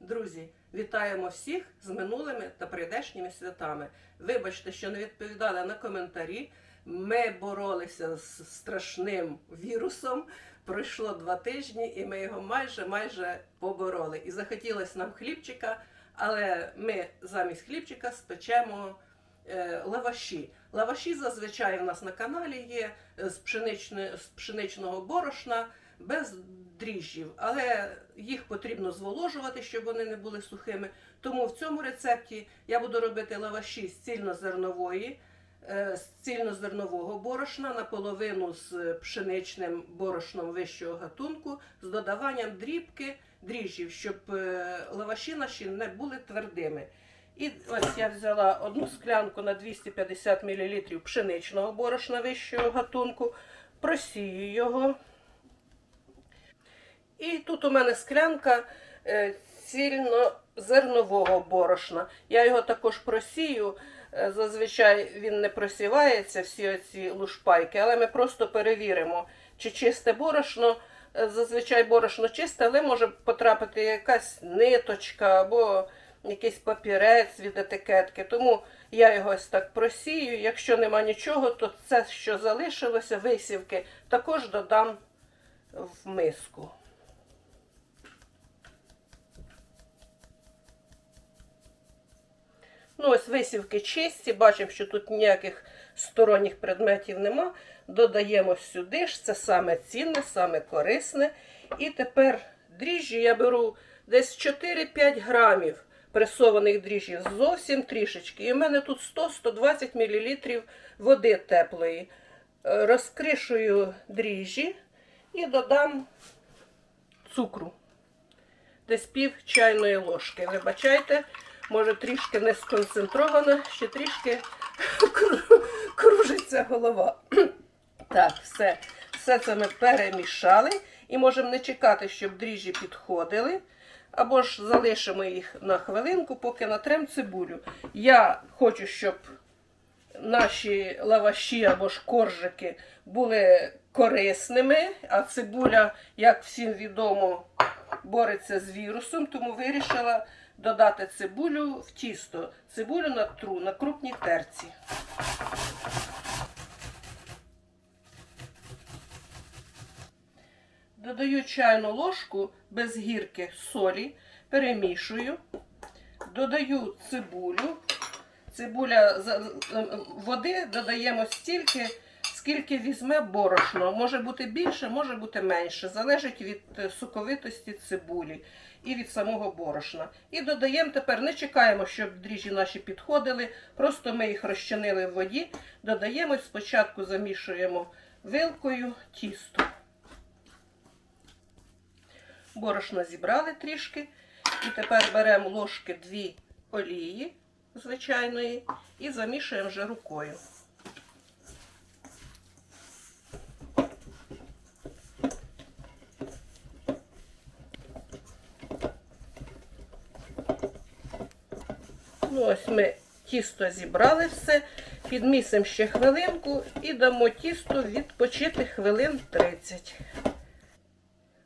Друзі, вітаємо всіх з минулими та прийдешніми святами. Вибачте, що не відповідали на коментарі. Ми боролися з страшним вірусом. Пройшло два тижні, і ми його майже майже побороли. І захотілося нам хлібчика, але ми замість хлібчика спечемо е, лаваші. Лаваші зазвичай у нас на каналі є з, пшеничне- з пшеничного борошна без дріжджів, але їх потрібно зволожувати, щоб вони не були сухими. Тому в цьому рецепті я буду робити лаваші з цільнозернової, е, з цільнозернового борошна наполовину з пшеничним борошном вищого гатунку, з додаванням дрібки дріжджів, щоб е, лаваші наші не були твердими. І ось я взяла одну склянку на 250 мл пшеничного борошна вищого гатунку, просію його. І тут у мене склянка е, цільнозернового борошна. Я його також просію. Е, Зазвичай він не просівається, всі оці лушпайки, але ми просто перевіримо, чи чисте борошно. Е, Зазвичай борошно чисте, але може потрапити якась ниточка або якийсь папірець від етикетки. Тому я його ось так просію. Якщо нема нічого, то це, що залишилося, висівки, також додам в миску. Ну, ось висівки чисті, бачимо, що тут ніяких сторонніх предметів нема. Додаємо сюди ж, це саме цінне, саме корисне. І тепер дріжджі я беру десь 4-5 грамів пресованих дріжджів, зовсім трішечки. І в мене тут 100-120 мл води теплої. Е, Розкришую дріжджі і додам цукру. Десь пів чайної ложки. Вибачайте, може трішки не сконцентрована, ще трішки кружиться голова. Так, все. Все це ми перемішали і можемо не чекати, щоб дріжджі підходили. Або ж залишимо їх на хвилинку, поки натрем цибулю. Я хочу, щоб наші лаваші або ж коржики були корисними, а цибуля, як всім відомо, бореться з вірусом, тому вирішила додати цибулю в тісто. Цибулю натру на крупній терці. Додаю чайну ложку без гірки солі, перемішую, додаю цибулю. Цибуля води додаємо стільки, скільки візьме борошно. Може бути більше, може бути менше. Залежить від е, соковитості цибулі і від самого борошна. І додаємо тепер, не чекаємо, щоб дріжджі наші підходили. Просто ми їх розчинили в воді. Додаємо спочатку замішуємо вилкою тісто. Борошно зібрали трішки. І тепер беремо ложки дві олії звичайної і замішуємо вже рукою. Ось ми тісто зібрали все, підмісимо ще хвилинку і дамо тісто відпочити хвилин 30.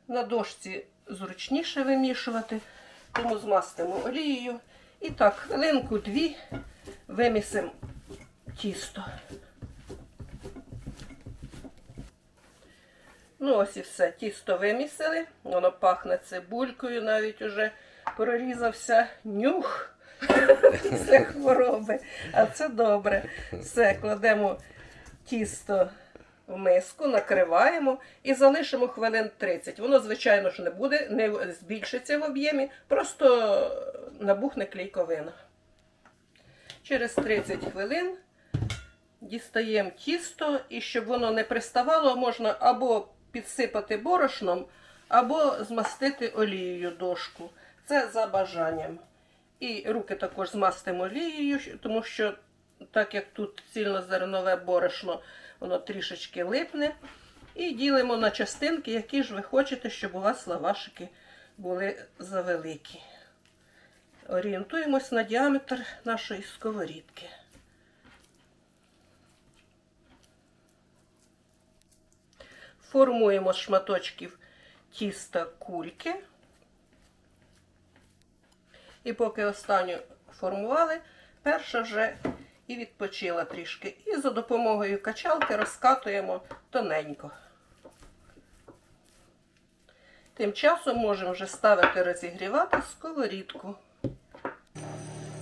На дошці зручніше вимішувати, тому змастимо олією. І так, хвилинку-дві вимісимо тісто. Ну, ось і все. Тісто вимісили. Воно пахне цибулькою, навіть уже прорізався нюх після хвороби. А це добре. Все, кладемо тісто в миску, накриваємо і залишимо хвилин 30. Воно, звичайно ж, не буде, не збільшиться в об'ємі, просто набухне клейковина. Через 30 хвилин дістаємо тісто, і щоб воно не приставало, можна або підсипати борошном, або змастити олією дошку. Це за бажанням. І руки також змастимо олією, тому що, так як тут цільнозернове борошно, воно трішечки липне. І ділимо на частинки, які ж ви хочете, щоб у вас лавашики були завеликі. Орієнтуємось на діаметр нашої сковорідки. Формуємо з шматочків тіста кульки. І поки останню формували, перша вже і відпочила трішки. І за допомогою качалки розкатуємо тоненько. Тим часом можемо вже ставити розігрівати сковорідку.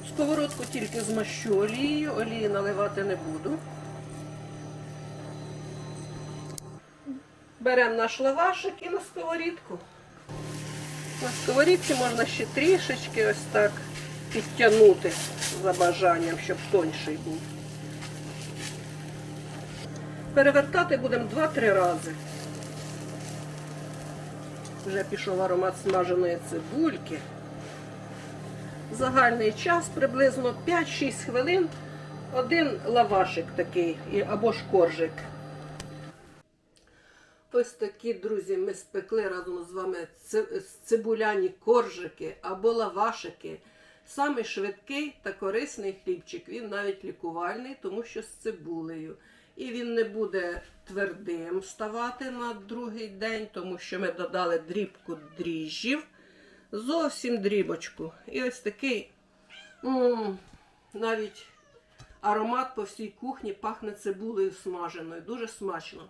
Сковородку тільки змащу олією, олії наливати не буду. Беремо наш лавашик і на сковорідку. На сковорідці можна ще трішечки ось так підтягнути за бажанням, щоб тонший був. Перевертати будемо 2-3 рази. Вже пішов аромат смаженої цибульки. Загальний час приблизно 5-6 хвилин. Один лавашик такий або ж коржик. Ось такі, друзі, ми спекли разом з вами цибуляні коржики або лавашики. Самий швидкий та корисний хлібчик. Він навіть лікувальний, тому що з цибулею. І він не буде твердим ставати на другий день, тому що ми додали дрібку дріжджів. Зовсім дрібочку. І ось такий м, навіть аромат по всій кухні пахне цибулею смаженою. Дуже смачно.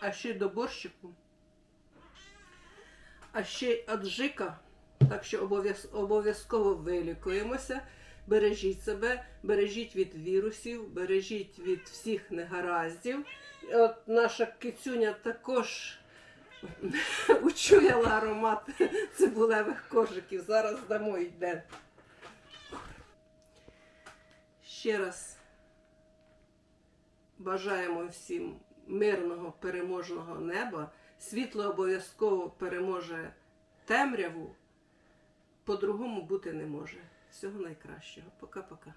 А ще до борщику. А ще й аджика. Так що обов'яз- обов'язково вилікуємося. Бережіть себе, бережіть від вірусів, бережіть від всіх негараздів. От наша кицюня також учуяла аромат цибулевих коржиків. Зараз дамо йде. Ще раз бажаємо всім мирного переможного неба. Світло обов'язково переможе темряву. По-другому бути не може. Всього найкращого. Пока-пока.